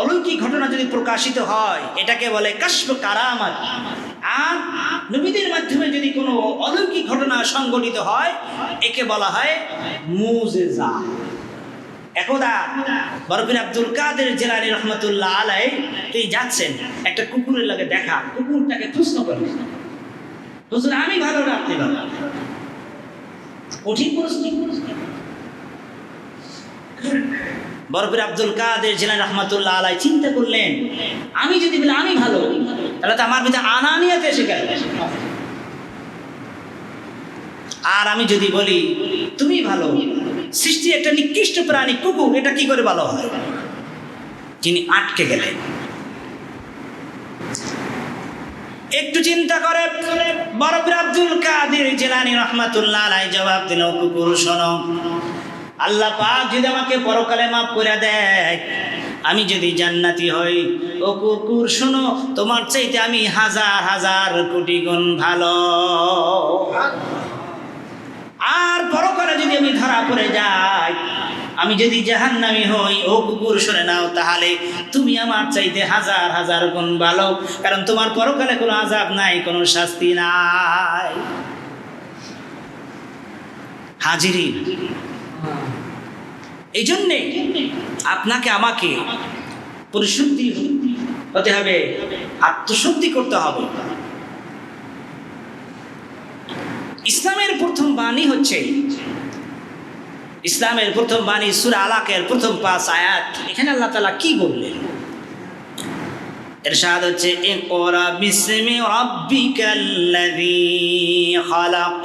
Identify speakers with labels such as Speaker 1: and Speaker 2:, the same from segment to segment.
Speaker 1: অলৌকিক ঘটনা যদি প্রকাশিত হয়, এটাকে বলে কাশ্ম কারামাত। আর নবীদের মাধ্যমে যদি কোনো অলৌকিক ঘটনা সংঘটিত হয়, একে বলা হয় মুজেজা। একদা বরফির আব্দুল কাদের জেলানি রহমতুল্লাহ আলাই তিনি যাচ্ছেন একটা কুকুরের লাগে দেখা। কুকুরটাকে প্রশ্ন করেন হুজুর, আমি ভালো না, আপনি ভালো? কঠিন প্রশ্ন। বরফির আব্দুল কাদের জেলানি রহমতুল্লাহ আলাই চিন্তা করলেন, আমি যদি বলি আমি ভালো, তাহলে তো আমার ভিতরে আনানিয়াতে এসে গেল। আর আমি যদি বলি তুমি ভালো, সৃষ্টি একটা নিকৃষ্ট প্রাণী, কুকুর, এটা কি করে ভালো হয়? তিনি আটকে গেলেন। একটু চিন্তা করে, বরফির আব্দুল কাদের জেলানি রহমাতুল্লাহ আলাই জবাব দিল, কুকুর শোনো আল্লাহ পাক যদি আমাকে পরকালে মাফ করে দেয়, আমি যদি জান্নাতি হই, ও কুকুর, শোনো, তোমার চাইতে আমি হাজার হাজার কোটি গুণ ভালো। আর পরকালে যদি আমি ধরা পড়ে যাই, আমি যদি জাহান্নামি হই, ও কুকুর, শুনে নাও তাহলে তুমি আমার চাইতে হাজার হাজার গুণ ভালো, কারণ তোমার পরকালে কোনো আজাব নাই, কোনো শাস্তি নাই। হাজিরি এই জন্যে আপনাকে, আমাকে পরিশুদ্ধি হতে হবে, আত্মশুদ্ধি করতে হবে। ইসলামের প্রথম বাণী হচ্ছে, ইসলামের প্রথম বাণী সুরা আলাকের প্রথম পাঁচ আয়াত। এখানে আল্লাহ তালা কি বললেন? এরশাদ হচ্ছে, ইকরা বিসমি রাব্বিকাল্লাযী খালাক।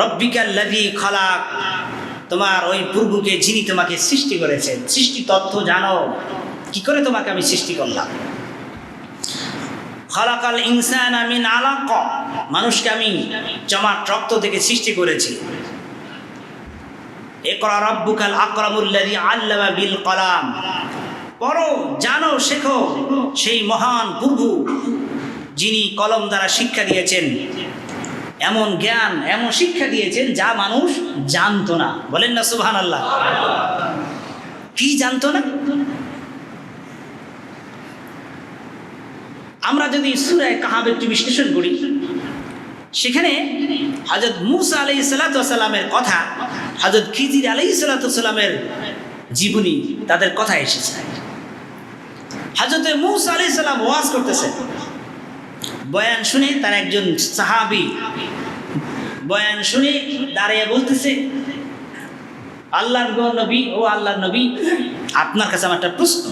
Speaker 1: রব্বিকাল লাযী খালাক। তোমার ওই প্রভুকে যিনি তোমাকে সৃষ্টি করেছেন, সৃষ্টি তথ্য জানো, কি করে তোমাকে আমি সৃষ্টি করলাম? খালাকাল ইনসান মিন আলাক। মানুষকে আমি জমাট রক্ত থেকে সৃষ্টি করেছি। একরা রব্বুকাল আকরামুল্লাযী আল্লামা বিল কলাম। পড়ো, জানো, শেখো, সেই মহান প্রভু যিনি কলম দ্বারা শিক্ষা দিয়েছেন। এমন জ্ঞান, এমন শিক্ষা দিয়েছেন যা মানুষ জানতো না। বলেন না সুবহান আল্লাহ কি জানতো না? আমরা যদি সুরায় কাহাব একটু বিশ্লেষণ করি, সেখানে হজরত মুসা আলাই সালাতামের কথা হজরত খিজির আলাই সালাতামের জীবনী তাদের কথা এসেছে। হজরত মুসা আলাই সাল্লাম ওয়াজ করতেছে বয়ান শুনে তার একজন সাহাবি বয়ান শুনে দাঁড়িয়ে বলতেছে, আল্লাহর নবী, ও আল্লাহর নবী, আপনার কাছে আমার একটা প্রশ্ন।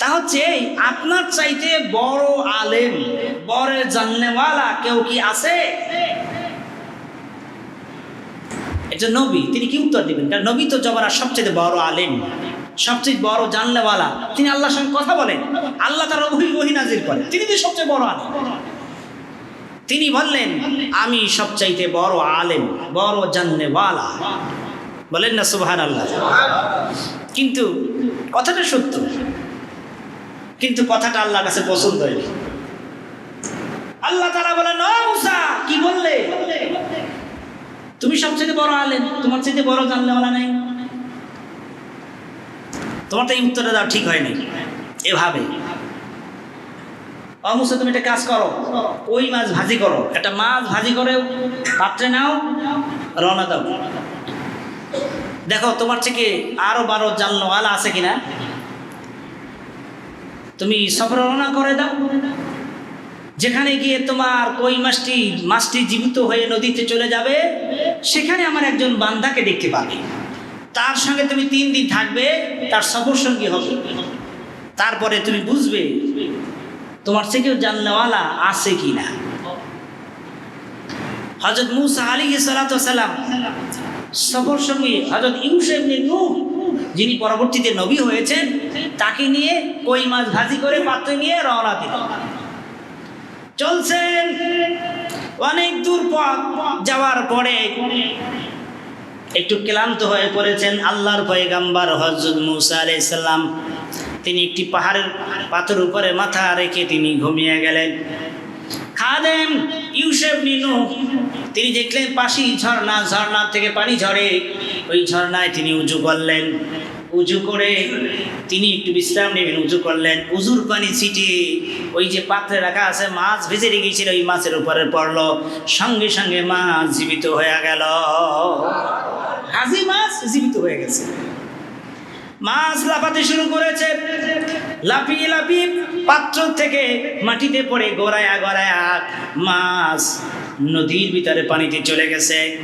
Speaker 1: তা হচ্ছে আপনার চাইতে বড় আলেম, বড় জাননেওয়ালা কেউ কি আছে? এটা নবী, তিনি কি উত্তর দিবেন? কারণ নবী তো জবারা সবচেয়ে বড় আলেম। সবচেয়ে বড় জানলেওয়ালা, তিনি আল্লাহর সঙ্গে কথা বলেন। আল্লাহ তার ওহি ওহি নাজির করেন। তিনি তো সবচেয়ে বড় আলেম। তিনি বললেন, আমি সবচাইতে বড় আলেম, বড় জাননেওয়ালা বলেন না সুবহান আল্লাহ কিন্তু কথাটা সত্য। কিন্তু কথাটা আল্লাহর কাছে পছন্দ হয়নি আল্লাহ তারা বলেন কি বললে? তুমি সবচেয়ে বড় আলেম, তোমার চাইতে বড় জানলেওয়ালা নাই? তোমার এই উত্তরটা দেওয়া ঠিক হয়নি। এভাবে। অমুসা তুমি একটা কাজ করো, ওই মাছ ভাজি করো। একটা মাছ ভাজি করে পাত্রে নাও, রওনা দাও। দেখো, তোমার থেকে আরও বারো জানলেওয়ালা আছে কিনা? তুমি সফর রওনা করে দাও। যেখানে গিয়ে তোমার কই মাছটি মাছটি জীবিত হয়ে নদীতে চলে যাবে, সেখানে আমার একজন বান্দাকে দেখতে পাবে। তার সঙ্গে তুমি তিন দিন থাকবে, তার সফর সঙ্গী হবে। তারপরে তুমি বুঝবে তোমার থেকেও জানলেওয়ালা আছে কি না হজরত মুসা আলী সালাম সফর সঙ্গী হজরত ইউসেফ যিনি পরবর্তীতে নবী হয়েছেন, তাকে নিয়ে কই মাছ ভাজি করে পাত্রে নিয়ে রওনা দিল। চলছেন অনেক দূর পথ যাওয়ার পরে একটু ক্লান্ত হয়ে পড়েছেন আল্লাহর পয়গাম্বার হজরত মুসা আলাইসাল্লাম তিনি একটি পাহাড়ের পাথর উপরে মাথা রেখে তিনি ঘুমিয়ে গেলেন। খাদেম ইউসেফ নিনু, তিনি দেখলেন পাশি ঝর্ণা ঝর্ণা থেকে পানি ঝরে। ওই ঝর্ণায় তিনি উঁচু করলেন। উজু করে তিনি একটু বিশ্রাম নেবেন, উজু করলেন। উজুর পানি ছিটিয়ে ওই যে পাত্রে রাখা আছে, মাছ ভেজে রেখেছিল, ওই মাছের উপরে পড়ল। সঙ্গে সঙ্গে মাছ জীবিত হয়ে গেল। হাজি মাছ জীবিত হয়ে গেছে। মাছ লাফাতে শুরু করেছে। লাফিয়ে লাফিয়ে পাত্র থেকে মাটিতে পড়ে গড়ায়া গড়ায়া মাছ নদীর ভিতরে পানিতে চলে গেছে।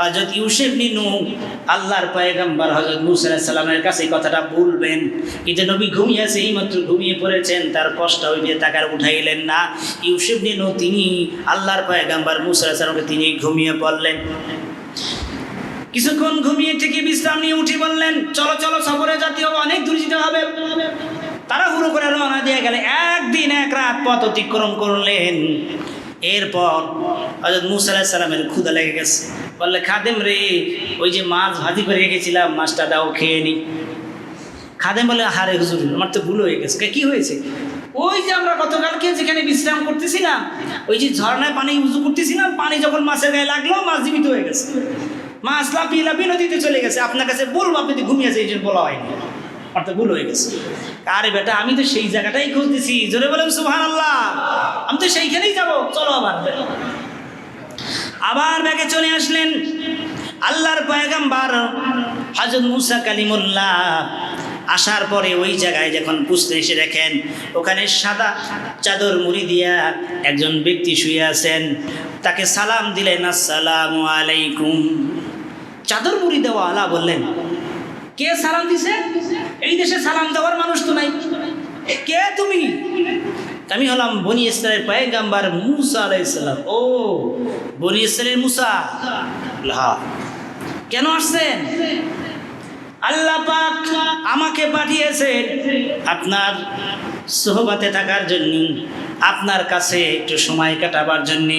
Speaker 1: হজরত ইউসেফ নিনু আল্লাহর পয়গম্বর হজরত মুসা সাল্লামের কাছে কথাটা বলবেন কিন্তু নবী ঘুমিয়েছে এইমাত্র ঘুমিয়ে পড়েছেন, তার কষ্ট হইলে তাকার উঠাইলেন না। ইউসেফ নিনু তিনি আল্লাহর পয়গম্বর মুসা সাল্লামকে তিনি ঘুমিয়ে পড়লেন। কিছুক্ষণ ঘুমিয়ে থেকে বিশ্রাম নিয়ে উঠে বললেন, চলো চলো, সফরে জাতীয় অনেক দূর যেতে হবে। তারা হুড়ো করে রওনা দিয়ে গেলে একদিন এক রাত পথ অতিক্রম করলেন। এরপর হজরত মুসা সালামের ক্ষুদা লেগে গেছে। বললে, খাদেম রে, ওই যে মাছ ভাজি করে রেখেছিলাম, মাছটা দাও, খেয়ে নি। খাদেম বলে হারে হুজুর, আমার তো ভুল হয়ে গেছে। কি হয়েছে? ওই যে আমরা গতকালকে যেখানে বিশ্রাম করতেছিলাম, ওই যে ঝর্ণায় পানি উজু করতেছিলাম, পানি যখন মাছের গায়ে লাগল, মাছ জীবিত হয়ে গেছে। মাছ লাফিয়ে লাফিয়ে নদীতে চলে গেছে। আপনার কাছে বলব, আপনি ঘুমিয়েছে এই জন্য বলা হয়নি। অর্থাৎ ভুল হয়ে গেছে। আরে বেটা, আমি তো সেই জায়গাটাই খুঁজতেছি। জোরে বলেন সুহান আল্লাহ আমি তো সেইখানেই যাব। চলো আবার। আবার ব্যাগে চলে আসলেন আল্লাহর পয়গাম্বার হজরত মুসা কালিমুল্লাহ। আসার পরে ওই জায়গায় যখন পুষতে এসে দেখেন, ওখানে সাদা চাদর মুড়ি দিয়া একজন ব্যক্তি শুয়ে আছেন। তাকে সালাম দিলেন, আসসালামু আলাইকুম। চাদর মুড়ি দেওয়া আলা বললেন কে সালাম দিছে? এই দেশে সালাম দেওয়ার মানুষ তো নাই। কে তুমি? আমি হলাম বনি ইসরায়েলের পায়গাম্বার মুসা আলাইসাল্লাম ও, বনি ইসরায়েলের মুসা? কেন আসছেন? আল্লাহ পাক আমাকে পাঠিয়েছেন আপনার সোহবাতে থাকার জন্য, আপনার কাছে একটু সময় কাটাবার জন্যে।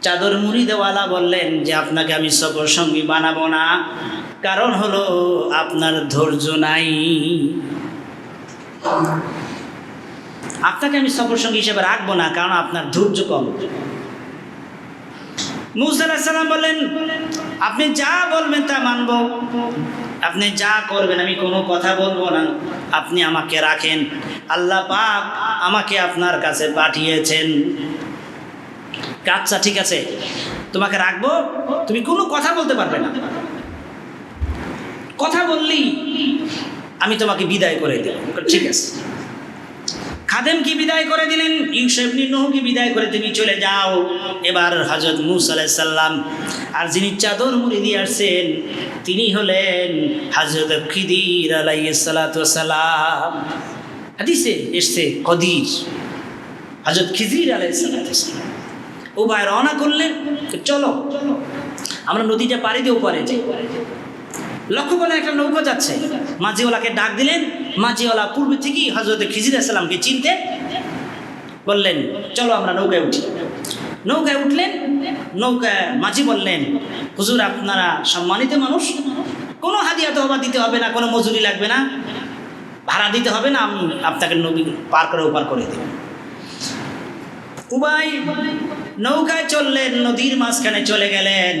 Speaker 1: চাদর মুড়ি দেওয়ালা বললেন যে, আপনাকে আমি সফর সঙ্গী বানাবো না। কারণ হলো আপনার ধৈর্য নাই। আপনাকে আমি সফর সঙ্গী হিসেবে রাখব না, কারণ আপনার ধৈর্য কম। মুসা সালাম বললেন, আপনি যা বলবেন তা মানব। আপনি যা করবেন আমি কোনো কথা বলব না। আপনি আমাকে রাখেন। আল্লাহ পাক আমাকে আপনার কাছে পাঠিয়েছেন। আচ্ছা ঠিক আছে। তোমাকে রাখব, তুমি কোনো কথা বলতে পারবে না। কথা বললেই আমি তোমাকে বিদায় করে দেব ঠিক আছে। খাদেম কি বিদায় করে দিলেন? ইউসেফ নুহকে বিদায় করে? তুমি চলে যাও। এবার হজরত মুসা সাল্লাম আর যিনি চাদর মুড়ি দিয়ে আসছেন, তিনি হলেন হজরত খিদির আলাইসালাম হাদিসে এসছে, কদির হজরত খিজির আলাইসালাম ও রওনা করলেন চলো। আমরা নদীটা পাড়ি দিয়ে পারে যাই। লক্ষ্য করে একটা নৌকা যাচ্ছে। মাঝিওয়ালাকে ডাক দিলেন। মাঝিওয়ালা পূর্বে থেকেই হজরত খিজির আসসালামকে চিনতেন। বললেন চলো আমরা নৌকায় উঠি। নৌকায় উঠলেন। নৌকায় মাঝি বললেন হুজুর আপনারা সম্মানিত মানুষ। কোনো হাদিয়া তো হবার দিতে হবে না কোনো মজুরি লাগবে না। ভাড়া দিতে হবে না আমি আপনাকে নদী পার করে ওপার করে দেব। উবাই নৌকায় চললেন, নদীর মাঝখানে চলে গেলেন।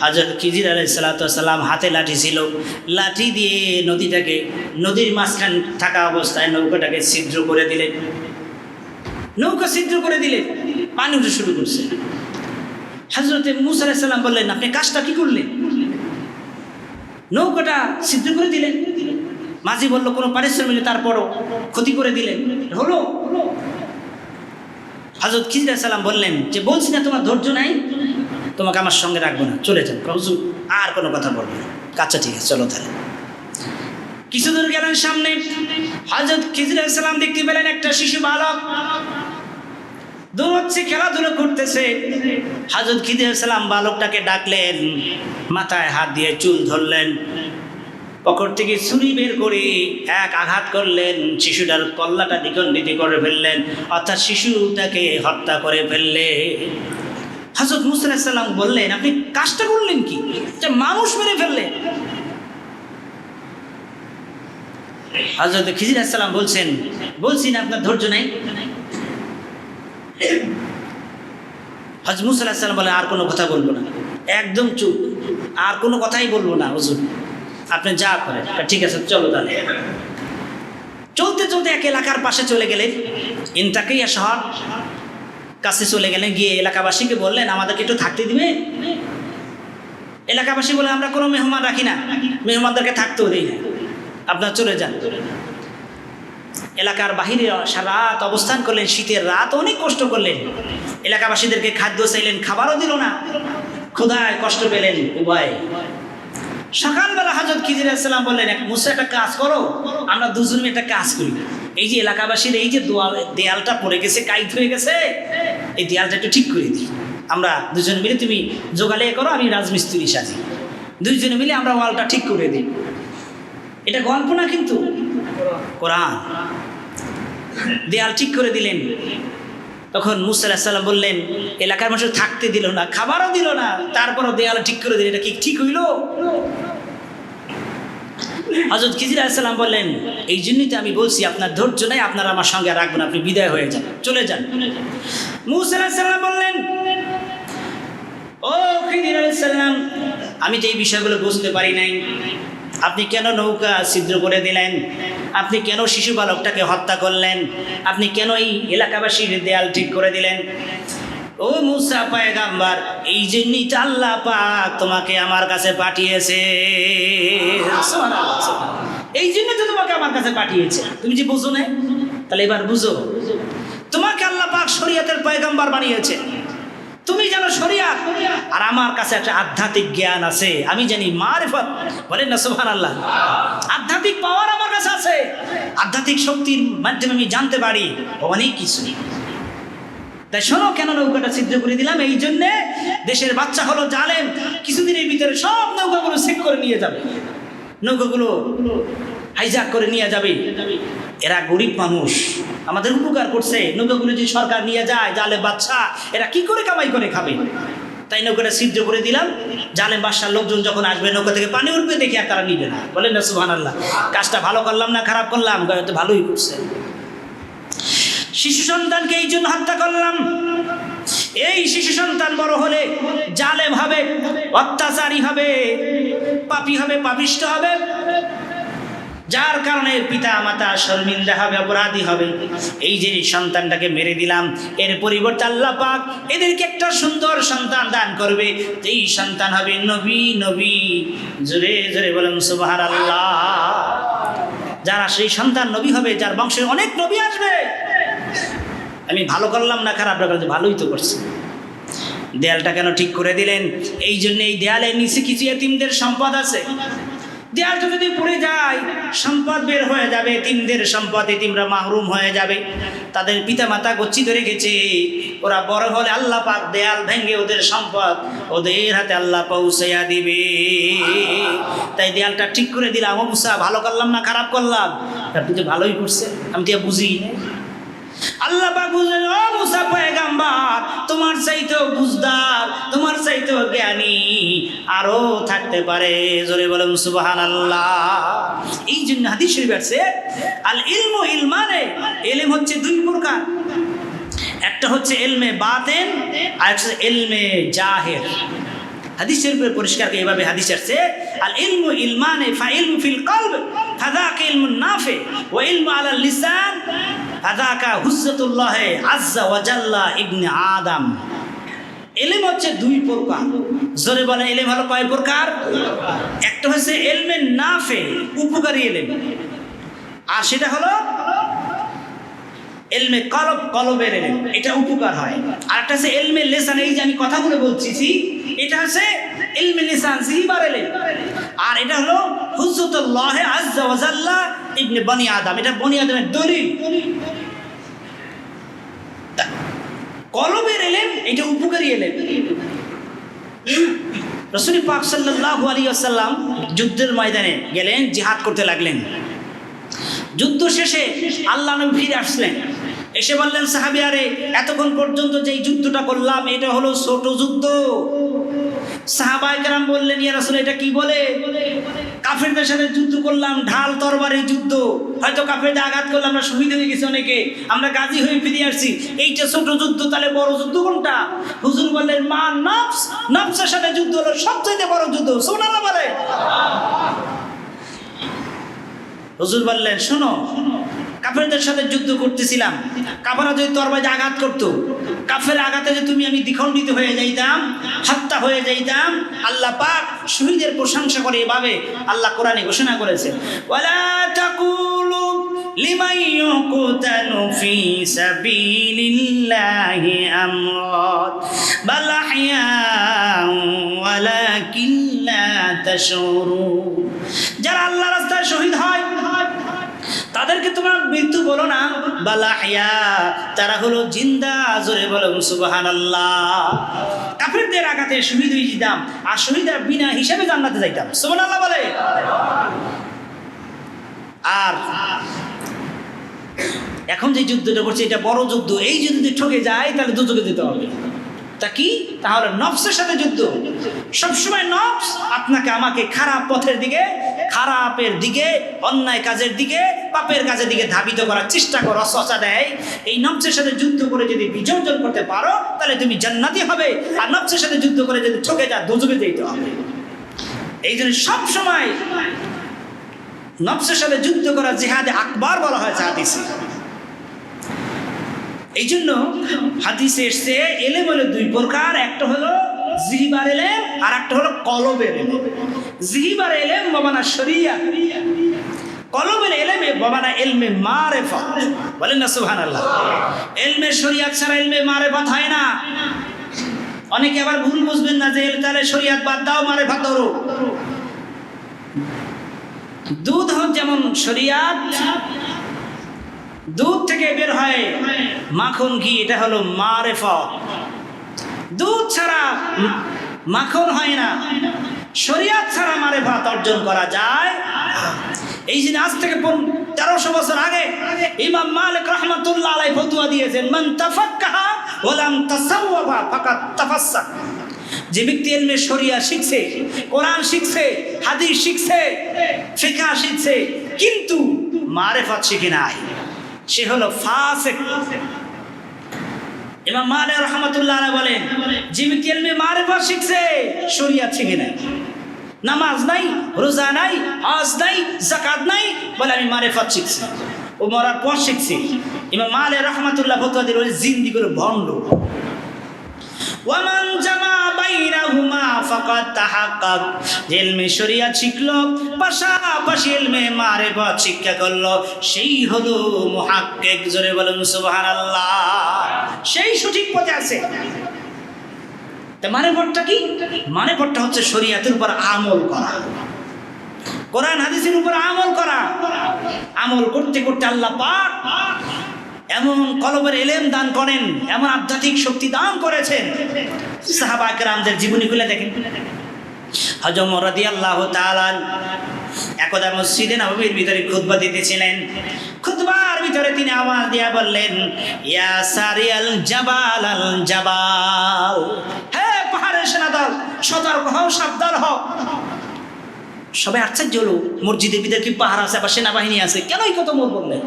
Speaker 1: হজরত খিজির আলাইসালাম হাতে লাঠি ছিল। লাঠি দিয়ে নদীটাকে, নদীর মাঝখান থাকা অবস্থায় নৌকাটাকে ছিদ্র করে দিলেন নৌকা ছিদ্র করে দিলেন পানি উঠে শুরু করছে। হজরতে মুসা আলাইসাল্লাম বললেন, আপনি কাজটা কি করলেন? নৌকাটা ছিদ্র করে দিলেন। মাঝি বলল, কোনো পারিশ্রমিক তারপরও ক্ষতি করে দিলেন। হলো। হজরত খিজির সালাম বললেন যে, বলছি না তোমার ধৈর্য নাই? তোমাকে আমার সঙ্গে রাখব না। চলে যান। হুজুর, আর কোনো কথা বলব না। আচ্ছা ঠিক আছে, চলো তাহলে। কিছু দূর গেলেন সামনে। হজরত খিজির সালাম দেখতে পেলেন একটা শিশু বালক। দৌড়চ্ছে, খেলাধুলো করতেছে। হজরত খিদির সালাম বালকটাকে ডাকলেন, মাথায় হাত দিয়ে চুল ধরলেন। পকেট থেকে ছুরি বের করে এক আঘাত করলেন, শিশুটার কল্লাটা দ্বিখণ্ডিত করে ফেললেন, অর্থাৎ শিশুটাকে হত্যা করে ফেললে হজরত মুসাল্লাম বললেন, আপনি কাজটা করলেন কি? যে মানুষ মেরে ফেললেন। খিজির আসসালাম বলছেন, বলছি না, আপনার ধৈর্য নাই? হজরত মুসাল্লাম বলে, আর কোনো কথা বলব না। একদম চুপ। আর কোনো কথাই বলব না, হুজুর। আপনি যা করেন। ঠিক আছে, চলো তাহলে। চলতে চলতে এক এলাকার পাশে চলে গেলেন। ইন্টাকিয়া শহর। কাছে চলে গেলেন, গিয়ে এলাকাবাসীকে বললেন, আমাদেরকে একটু থাকতে দিবে? এলাকাবাসী বলে, আমরা কোনো মেহমান রাখি না। মেহমানদেরকে থাকতেও দিই না। আপনার চলে যান। এলাকার বাহিরে রাত অবস্থান করলেন, শীতের রাত অনেক কষ্ট করলেন। এলাকাবাসীদেরকে খাদ্য চাইলেন, খাবারও দিল না। ক্ষুধায় কষ্ট পেলেন উভয়। সকালবেলা হাজরত খিজির আসসালাম বললেন, এক মুসা, একটা কাজ করো, আমরা দুজন একটা কাজ করি। এই যে এলাকাবাসীর এই যে দোয়াল, দেয়ালটা পড়ে গেছে, কাইট হয়ে গেছে, এই দেয়ালটা একটু ঠিক করে দিই। আমরা দুজন মিলে, তুমি জোগালে করো, আমি রাজমিস্ত্রি সাজি। দুইজনে মিলে আমরা ওয়ালটা ঠিক করে দিই। এটা গল্প না কিন্তু? কোরআন। দেয়াল ঠিক করে দিলেন। তখন মুসা সাল্লাম বললেন, এলাকার মানুষ থাকতে দিল না, খাবারও দিল না, তারপরও দেয়াল ঠিক করে দিল এটা কি ঠিক হইল? হজরত খিজির আলাইসাল্লাম বললেন, এই জন্যই তো আমি বলছি, আপনার ধৈর্য নেই, আপনারা আমার সঙ্গে রাখবেন আপনি বিদায় হয়ে যান, চলে যান। মুসা বললেন, ও খিজির আলাইসাল্লাম আমি তো এই বিষয়গুলো বুঝতে পারি নাই। আপনি কেন নৌকা ছিদ্র করে দিলেন? আপনি কেন শিশু বালকটাকে হত্যা করলেন? আপনি কেন এই এলাকাবাসীর দেয়াল ঠিক করে দিলেন? ও মুসা পায়গাম্বার, এই জন্যই তো আল্লাহ পাক তোমাকে আমার কাছে পাঠিয়েছে। এই জন্য তো তোমাকে আমার কাছে পাঠিয়েছে। তুমি যে বুঝো না তাহলে এবার বুঝো। তোমাকে আল্লাহ পাক শরীয়তের পয়গাম্বার বানিয়েছে। তুমি জানো শরিয়াত? আর আমার কাছে একটা আধ্যাত্মিক জ্ঞান আছে। আমি জানি মারেফত। বলেন না সুহান আল্লাহ আধ্যাত্মিক পাওয়ার আমার কাছে আছে। আধ্যাত্মিক শক্তির মাধ্যমে আমি জানতে পারি। অনেক কিছু। তাই শোনো, কেন নৌকাটা ছিদ্র করে দিলাম? এই জন্যে দেশের বাচ্চা হলো জালেম। কিছুদিনের ভিতরে সব নৌকাগুলো চেক করে নিয়ে যাবে। নৌকাগুলো হাইজাক করে নিয়ে যাবে। এরা গরিব মানুষ। আমাদের উপকার করছে। নৌকাগুলো যদি সরকার নিয়ে যায় জালে বাচ্চা এরা কি করে কামাই করে খাবে? তাই নৌকাটা ছিদ্র করে দিলাম। জালে বাসার লোকজন যখন আসবে, নৌকা থেকে পানি উঠবে, দেখি আর তারা নিবে না। বলেন না সুহান আল্লাহ কাজটা ভালো করলাম না খারাপ করলাম? তো ভালোই করছে। শিশু সন্তানকে এই জন্য হত্যা করলাম। এই শিশু সন্তান বড় হলে জালেম হবে, অত্যাচারী হবে, পাপি হবে, পাপিষ্ট হবে। যার কারণে পিতা মাতা শর্মিন্দা হবে অপরাধী হবে। এই যে সন্তানটাকে মেরে দিলাম, এর পরিবর্তে আল্লাহ পাক এদেরকে একটা সুন্দর সন্তান দান করবে। এই সন্তান হবে নবী নবী। জোরে জোরে বলেন সুবাহার আল্লাহ যারা সেই সন্তান নবী হবে, যার বংশে অনেক নবী আসবে। আমি ভালো করলাম না খারাপ রাখলাম ভালোই তো করছি। দেয়ালটা কেন ঠিক করে দিলেন? এই জন্য এই দেয়ালের নিচে কিছু এতিমদের সম্পদ আছে। দেয়ালটা যদি পড়ে যায়, সম্পদ বের হয়ে যাবে, তিনদের সম্পদ এতিমরা মাহরুম হয়ে যাবে। তাদের পিতামাতা গচ্ছিত রেখেছে ওরা বড় হলে আল্লাহ পাক দেয়াল ভেঙে ওদের সম্পদ ওদের হাতে আল্লাহ পৌঁছাইয়া দিবে। তাই দেয়ালটা ঠিক করে দিলাম। ও মুসা, ভালো করলাম না খারাপ করলাম? আপনি তো ভালোই করছে আমি তো বুঝি না ও তোমার বুঝদার, তোমার জ্ঞানী, আরও থাকতে পারে। জোরে বলে সুবহানাল্লাহ। এই জন্য হাদিস আছে, আল ইলমু ইলমানে। ইলম হচ্ছে দুই প্রকার। একটা হচ্ছে এলমে বাতেন, আর একটা এলমে জাহের। হাদিস শরীফের পরিষ্কারকে এইভাবে হাদিস আসছে, আল ইলমু ইলমানে ফা ইলমু ফিল কলব, ফাযাকা ইলমুন নাফি, ওয়া ইলমু আলা লিসান। ফাযাকা হুজ্জাতুল্লাহ আজ্জা ওয়া জাল্লা ইবনে আদম। এলেম হচ্ছে দুই প্রকার। জোরে বলেন, এলেম হলো কয় প্রকার? একটা হচ্ছে এলমে নাফে, উপকারী এলেম। আর সেটা হলো এলমে কলব, কলবের এলেম। এটা উপকার হয়। আর একটা হচ্ছে এলমে লেসান, এই যে আমি কথাগুলো বলছি এটা হচ্ছে এলমে লেসান, জিহিবার এলেম। আর এটা হলো হুজ্জতুল্লাহ আজ্জা ওয়াজাল্লা ইবনে বনি আদম। এটা বনি আদমের দলিল। কলবের এলেন এটা উপকারী এলেন রসুল পাক সাল্লাহ আলী আসাল্লাম যুদ্ধের ময়দানে গেলেন, জিহাদ করতে লাগলেন। যুদ্ধ শেষে আল্লাহ নবী ফিরে আসলেন। এসে বললেন, সাহাবি, আরে, এতক্ষণ পর্যন্ত যেই যুদ্ধটা করলাম, এটা হলো ছোট যুদ্ধ। সাহাবাইকারাম বললেন, ইয়া রাসূল, এটা কি বলে? কাফেরদের সাথে যুদ্ধ করলাম, ঢাল তরবারি যুদ্ধ। হয়তো কাফেরদের আঘাত করলে আমরা শহীদ হয়ে গেছি অনেকে, আমরা গাজী হয়ে ফিরে আসছি। এইটা ছোট যুদ্ধ, তাহলে বড় যুদ্ধ কোনটা? হুজুর বললেন, মা, নফস, নফসের সাথে যুদ্ধ হলো সবচেয়ে বড় যুদ্ধ। সোনাল্লাহ বলে। হুজুর বললেন শোনো শোনো কাফেরদের সাথে যুদ্ধ করতেছিলাম। কাফেরা যদি তরবাজে আঘাত করতো, কাফের আঘাতে যে তুমি আমি দ্বিখণ্ডিত হয়ে যাইতাম, হত্যা হয়ে যাইতাম, আল্লাহ পাক শহীদের প্রশংসা করে এভাবে আল্লাহ কোরআনে ঘোষণা করেছেন। ওয়ালা লা তোমার মৃত্যু বলো না বালাহিয়া তারা হলো জিন্দা, জোরে বলো সুবাহান আল্লাহ কাফেরদের আঘাতে শহীদ হয়ে যেতাম, আর শহীদরা বিনা হিসাবে জান্নাতে যাইতাম। সুবান আল্লাহ বলে। আর এখন যে যুদ্ধটা করছে, এটা বড় যুদ্ধ। এই যদি ঠকে যায়, তাহলে দুযোগে দিতে হবে। তা কি? তাহলে নফসের সাথে যুদ্ধ। সবসময় নফস আপনাকে আমাকে খারাপ পথের দিকে খারাপের দিকে, অন্যায় কাজের দিকে, পাপের কাজের দিকে ধাবিত করার চেষ্টা করো সচা দেয়। এই নবসের সাথে যুদ্ধ করে যদি বিজয় অর্জন করতে পারো, তাহলে তুমি জান্নাতি হবে। আর নবসের সাথে যুদ্ধ করে যদি ঠকে যা দুযোগে যেতে হবে। এই জন্য সবসময় নফসের সাথে যুদ্ধ করা জেহাদে আকবার বলা হয়েছে হাদিসে। এই জন্য হাদিসে এসছে, এলেম হলো দুই প্রকার, একটা হলো জিহিবার এলেম আর একটা হলো কলবের এলেম। জিহিবার এলেম বাবানা শরিয়া। কলবের এলেমে বাবানা এলমে মারেফত। বলেন না সুহান আল্লাহ এলমে শরিয়াত ছাড়া এলমে মারেফত হয় না। অনেকে আবার ভুল বুঝবেন না যে, তাহলে শরিয়াত বাদ দাও মারে মারেফত ধরো। দুধ হোক যেমন শরিয়াত, দুধ থেকে বের হয় মাখন ঘি, এটা হলো মারেফত। দুধ ছাড়া মাখন হয় না। শরিয়াত ছাড়া মারে ভাত অর্জন করা যায়। এই যে আজ থেকে তেরোশো বছর আগে ইমাম মালিক রহমতুল্লাহ আলাই ফতুয়া দিয়েছেন, মান তাফাক্কাহা ওয়ালাম তাসাওয়াফা ফাকাত তাফাসসাক যে ব্যক্তি এলমে শরিয়া শিখছে, কোরআন শিখছে, হাদিস শিখছে ফিকা শিখছে, কিন্তু মারেফত শিখে নাই। সে হলো ফাসেক। ইমাম মালে রহমতুল্লাহ বলেন জিম কেলমে মার পর শিখছে, শরিয়াত শিখে নেয়। নামাজ নাই, রোজা নাই, হজ নাই জাকাত নাই, বলে আমি মারেফত শিখছি। ও মরার পর শিখছি। এবার মালে রহমাতুল্লাহ ফতুয়া দিল জিন্দি করে ভণ্ড। ওয়ামান জামা পাশাপাশি শিক্ষা সেই হলো মুহাক্কিক। জোরে বলুন সেই সঠিক পথে আছে। তা মানেপটটা কি? মানেপটটা হচ্ছে শরিয়াতের উপর আমল করা। কোরআন, হাদিসের উপর আমল করা। আমল করতে করতে আল্লাহ পাক এমন কলবের এলেম দান করেন, এমন আধ্যাত্মিক শক্তি দান করেছেন। সাহাবা একরামদের জীবনী খুলে দেখেন। হজম রাদি আল্লাহ তালান একদা মসজিদে নবমীর ভিতরে খুতবা দিতেছিলেন। খুতবার ভিতরে তিনি আওয়াজ দিয়া বললেন, ইয়া সারিয়াল জাবাল আল জাবাল। হে পাহাড়ের সেনাদল, সতর্ক হও, সাবধান হও। সবাই আশ্চর্য হলো, মসজিদের ভিতরে কি পাহাড় আছে বা সেনাবাহিনী আছে? কেন এই কথা মোর বললেন?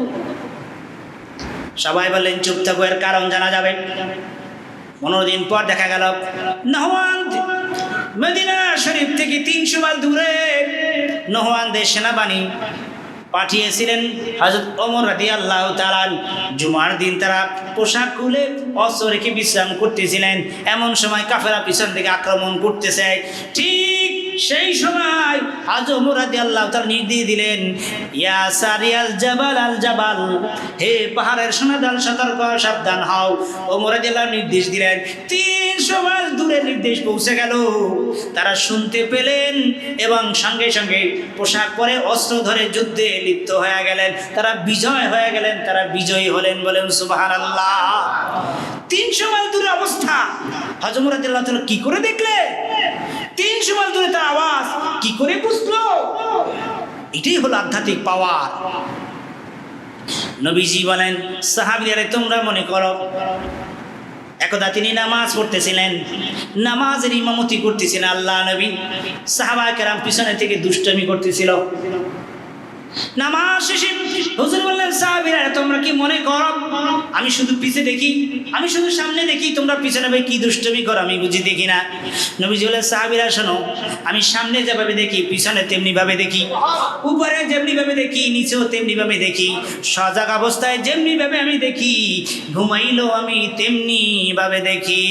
Speaker 1: সবাই বললেন, চুপ থাকো, এর কারণ জানা যাবে। পনেরো দিন পর দেখা গেল, নহওয়ান মদিনা শরীফ থেকে তিনশো মাইল দূরে নহওয়ানদের সেনাবাহিনী পাঠিয়েছিলেন হজরত ওমর রাদি আল্লাহ তালান জুমার দিন তারা পোশাক খুলে অস্ত্র রেখে বিশ্রাম করতেছিলেন। এমন সময় কাফেরা পিছন থেকে আক্রমণ করতেছে। ঠিক সেই সময় আজ ওমর রাদি আল্লাহ তার নির্দেশ দিলেন হে পাহাড়ের সোনাদাল সতর্ক, সাবধান হও। ওমর রাদি আল্লাহ নির্দেশ দিলেন। তিনশো মাইল দূরে নির্দেশ পৌঁছে গেল। তারা শুনতে পেলেন এবং সঙ্গে সঙ্গে পোশাক পরে অস্ত্র ধরে যুদ্ধে লিপ্ত হয়ে গেলেন। তারা বিজয় হয়ে গেলেন, তারা বিজয়ী হলেন বলেন সুবাহান আল্লাহ তিনশো মাইল দূরে অবস্থা। হজমরাদিল্লাহ কি করে দেখলে তিনশো মাইল দূরে তার আওয়াজ। কি করে বুঝলো? এটাই হলো আধ্যাত্মিক পাওয়ার। নবীজি বলেন সাহাবিয়ারে তোমরা মনে করো, একদা তিনি নামাজ পড়তেছিলেন। নামাজের ইমামতি করতেছিলেন আল্লাহ নবী। সাহাবা কেরাম পিছনে থেকে দুষ্টমি করতেছিল। আমি সামনে যেভাবে দেখি, পিছনে তেমনি ভাবে দেখি, উপরে যেমনি ভাবে দেখি, নিচেও তেমনি ভাবে দেখি, সজাগ অবস্থায় যেমনি ভাবে আমি দেখি, ঘুমাইলেও আমি তেমনি ভাবে দেখি।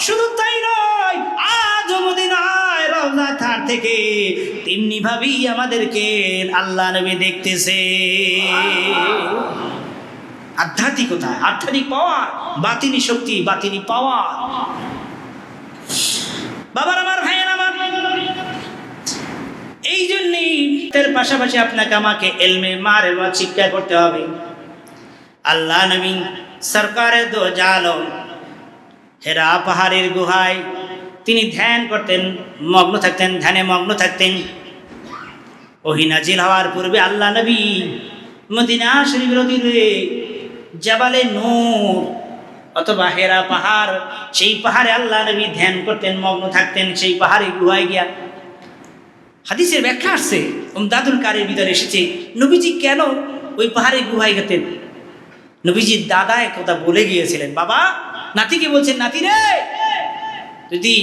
Speaker 1: শুধু তাই নয় রওজা থার থেকে তেমনি ভাবেই আমাদেরকে আল্লাহ নবী দেখতেছে। আধ্যাত্মিকতা আধ্যাত্মিক পাওয়ার, বাতিনি শক্তি, বাতিনি পাওয়ার। বাবার আমার, ভাইয়ের আমার। এই জন্যই তার পাশাপাশি আপনাকে আমাকে এলমে মার এবং শিক্ষা করতে হবে। আল্লাহ নবী সরকারের দো জালম, হেরা পাহাড়ের গুহায় তিনি ধ্যান করতেন, মগ্ন থাকতেন, ধ্যানে মগ্ন থাকতেন। ওহিনাজিল হওয়ার পূর্বে আল্লাহ নবী মদিনা শরীফের অধীনে জাবালে নূর অথবা হেরা পাহাড়, সেই পাহাড়ে আল্লাহ নবী ধ্যান করতেন, মগ্ন থাকতেন, সেই পাহাড়ে গুহায় গিয়া। হাদিসের ব্যাখ্যা আসছে দাদুল কারের ভিতরে এসেছে, নবীজি কেন ওই পাহাড়ে গুহায় গেতেন? নবীজির দাদা কথা বলে গিয়েছিলেন, বাবা, নাতিকে বলছেন, নাতি রে যদি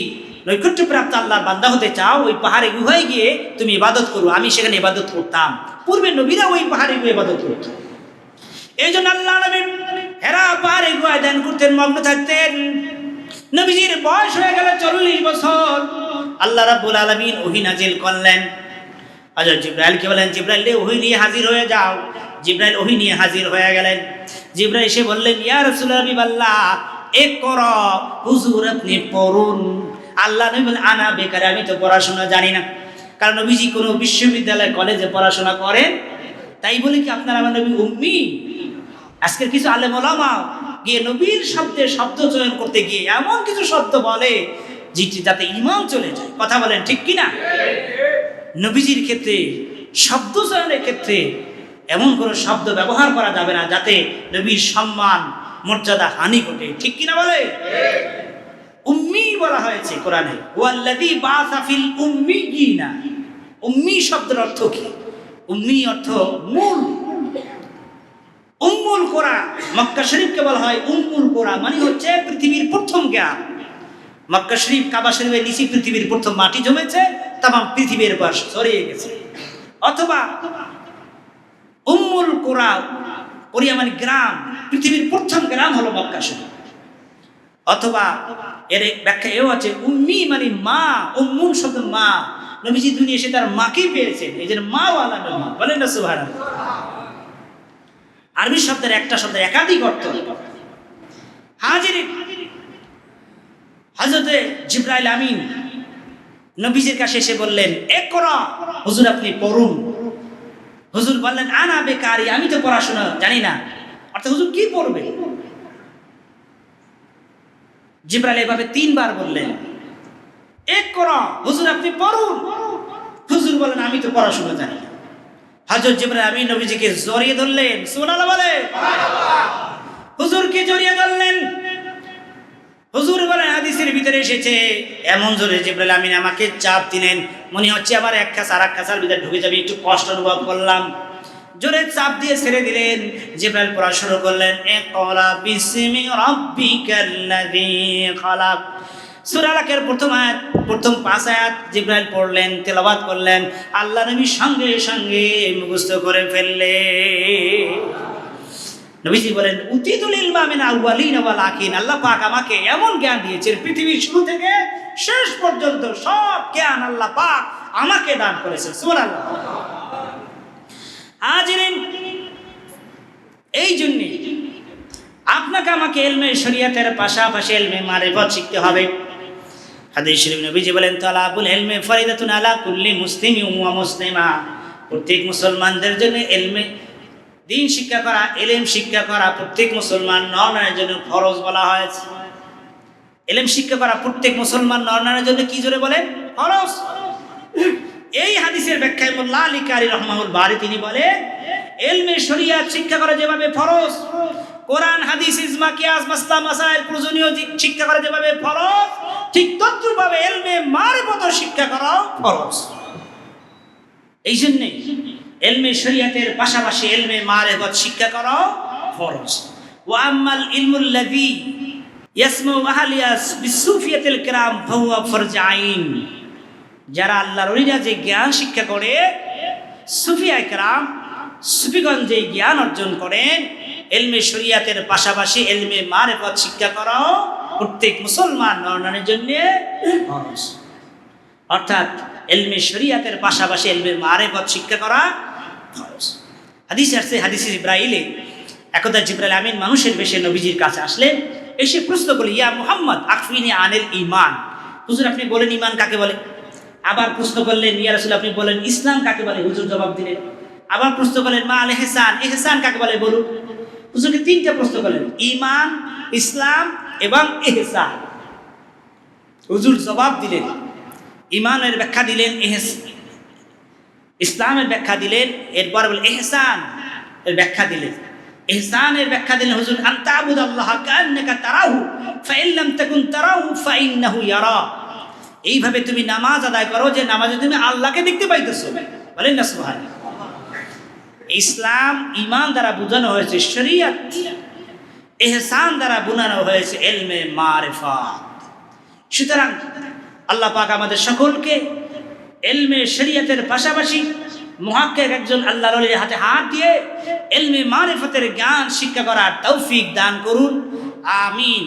Speaker 1: নৈকট্যপ্রাপ্ত আল্লাহর বান্দা হতে চাও, ওই পাহাড়ে গুহায় গিয়ে তুমি ইবাদত করো। আমি সেখানে ইবাদত করতাম। পূর্বে নবীরা ওই পাহাড়ে গিয়ে ইবাদত করত। এই জন্য আল্লাহ নবী হেরা পাহাড়ে গুহায় দান করতেন, মগ্ন থাকতেন। নবীজির বয়স হয়ে গেল চল্লিশ বছর। আল্লাহ রাব্বুল আলমিন ওহি নাজিল করলেন। আজর জিব্রাইলকে বলেন, জিব্রাইল ওহি নিয়ে হাজির হয়ে যাও। জিব্রাইল ওহি নিয়ে হাজির হয়ে গেলেন। জিব্রাইল এসে বললেন, ইয়া রসুল আল্লাহ এক কর, হুজুর আপনি পড়ুন। আল্লাহ নবী বলেন, আনা বেকারে, আমি তো পড়াশোনা জানি না। কারণ নবীজি কোনো বিশ্ববিদ্যালয়, কলেজে পড়াশোনা করেন। তাই বলে কি আপনার আমার নবী উম্মি? আজকের কিছু আলেম ওলামা গিয়ে নবীর শব্দে শব্দ চয়ন করতে গিয়ে এমন কিছু শব্দ বলে, যেটি যাতে ইমান চলে যায়। কথা বলেন ঠিক কি না নবীজির ক্ষেত্রে, শব্দ চয়নের ক্ষেত্রে এমন কোনো শব্দ ব্যবহার করা যাবে না, যাতে নবীর সম্মান মর্যাদা, হানি ঘটে। ঠিক কিনা বলে? উম্মি বলা হয়েছে কোরআনে। ওয়াল্লাযী বাসা ফিল উম্মিয়িনা উম্মি শব্দের অর্থ কি? উম্মি অর্থ মূল। উম্মুল কোরআন, মক্কা শরীফকে বলা হয় উম্মুল কোরআন মানে হচ্ছে পৃথিবীর প্রথম জ্ঞান। মক্কা শরীফ, কাবা শরীফের নিচে পৃথিবীর প্রথম মাটি জমেছে, তামাম পৃথিবীর বাস ছড়িয়ে গেছে। অথবা উম্মুল কোরআন ওরিয়া মানে গ্রাম, পৃথিবীর প্রথম গ্রাম হলো মক্কা শরীফ। অথবা এর ব্যাখ্যা এও আছে, উম্মি মানে মা উম্মুল শব্দ মা। নবীজি দুনিয়া এসে তার মাকেই পেয়েছেন, এই জন্য মা ওয়ালা নবী, বলেন না সুবহানাল্লাহ। আরবি শব্দের একটা শব্দের একাধিক অর্থ। হাজির হজরতে জিব্রাইল আমিন নবীজির কাছে এসে বললেন এক করা হুজুর আপনি পড়ুন। হুজুর বললেন আনা বেকারি আমি তো পড়াশোনা জানি না। অর্থাৎ হুজুর কি পড়বে? জিব্রাইল এভাবে তিনবার বললেন এক কর হুজুর আপনি পড়ুন। হুজুর বলেন আমি তো পড়াশোনা জানি না। হজরত জিব্রাইল আমিন নবীজিকে জড়িয়ে ধরলেন সুবহানাল্লাহ বলে হুজুরকে জড়িয়ে ধরলেন হুজুর বলেন হাদিসের ভিতরে এসেছে, এমন জোরে জিব্রাইল আমিন আমাকে চাপ দিলেন। মনে হচ্ছে আবার এক খাস আর এক খাসার ভিতরে ঢুকে যাবে, একটু কষ্ট অনুভব করলাম। জোরে চাপ দিয়ে ছেড়ে দিলেন, জিব্রাইল পড়া শুরু করলেন, ইকরা বিসমি রাব্বিকাল্লাযী খালাক। সূরা আলাকের প্রথম আয়াত, প্রথম পাঁচ আয়াত জিব্রাইল পড়লেন, তেলাওয়াত করলেন, আল্লাহ নবী সঙ্গে সঙ্গে মুখস্থ করে ফেললে নবীজি বলেন উতিদুল ইলমা মিন আউয়ালিন ওয়াল আখিন আল্লাহ পাক আমাকে এমন জ্ঞান দিয়েছেন, পৃথিবীর শুরু থেকে শেষ পর্যন্ত সব জ্ঞান আল্লাহ পাক আমাকে দান করেছেন। সুবহানাল্লাহ। হাজিরিন, এই জন্যে আপনাকে আমাকে এলমে শরিয়াতের পাশাপাশি এলমে মারিফত শিখতে হবে। হাদিস শরীফ নবীজি বলেন, তালাবুল এলমে ফরিদাতুন আলা কুল্লি মুসলিম ওয়া মুসলিমা। প্রত্যেক মুসলমানদের জন্য এলমে দিন শিক্ষা করা, এলেম শিক্ষা করা, প্রত্যেক মুসলমান ননের জন্য ফরজ বলা হয়েছে। এলেম শিক্ষা করা প্রত্যেক মুসলমান নরনারের জন্য কি জোরে বলেন? ফরজ। এই হাদিসের ব্যাখ্যায় মোল্লা আলী কারি রহমানুল বাড়ি তিনি বলে এলমে শরিয়াত শিক্ষা করা যেভাবে ফরজ, কোরআন, হাদিস, ইজমা, কিয়াস, মাসলা, মাসাইল, প্রয়োজনীয় শিক্ষা করা যেভাবে ফরজ, ঠিক তদ্রুপভাবে এলমে মারিফত শিক্ষা করাও ফরজ। এই জন্যে এলমে শরিয়াতের পাশাপাশি এলমে মারেফত শিক্ষা করাও ফরজ। ওয়া আম্মাল ইলমুল্লাযী ইয়াসমু আহলিয়াস বিসুফিয়াতিল কিরাম ফাহুয়া ফরজ আইন। যারা আল্লাহর ওলিরা যে জ্ঞান শিক্ষা করে, সুফিয়া একরাম সুফিগঞ্জ জ্ঞান অর্জন করেন এলমে শরিয়াতের পাশাপাশি এলমে মারেফত শিক্ষা করাও প্রত্যেক মুসলমান নরনারীর জন্য ফরজ। অর্থাৎ এলমে শরিয়াতের পাশাপাশি এলমে মারেফত শিক্ষা করা ফরজ। হাদিস আসছে, হাদিস ইব্রাহিলে একদা জিব্রাইল আমিন মানুষের বেশে নবীজির কাছে আসলেন, এসে প্রশ্ন করল, ইয়া মুহাম্মদ, আকফিনি আনেল ইমান হুজুর, আপনি বলেন ইমান কাকে বলে? আবার প্রশ্ন করলেন, ইয়া রাসূল আপনি বলেন, ইসলাম কাকে বলে? হুজুর জবাব দিলেন। আবার প্রশ্ন করলেন, মা আল এহসান? এহসান কাকে বলে? বলুন। হুজুরকে তিনটা প্রশ্ন করলেন ইমান ইসলাম এবং এহসান। হুজুর জবাব দিলেন ইমানের ব্যাখ্যা দিলেন এহস ইসলামের ব্যাখ্যা দিলেন, এরপর বলে এহসান এর ব্যাখ্যা দিলেন। এহসানের ব্যাখ্যা দিলেন, হুজুর আন্তাবুদ আল্লাহ কান্নাকা তারাহু ফাইল্লাম তাকুন তারাহু, ফাইন্নাহু ইয়ারা। এইভাবে তুমি নামাজ আদায় করো যে নামাজে তুমি আল্লাহকে দেখতে পাইতেছো। বলেন না, সুবহানাল্লাহ। ইসলাম ইমান দ্বারা বোঝানো হয়েছে, শরিয়ত এহসান দ্বারা বোঝানো হয়েছে, এলমে মারেফাত। সুতরাং আল্লাহ পাক আমাদের সকলকে এলমে শরিয়তের পাশাপাশি মহাক্কেক একজন আল্লাহর রলির হাতে হাত দিয়ে এলমে মারেফতের জ্ঞান শিক্ষা করার তৌফিক দান করুন। আমিন।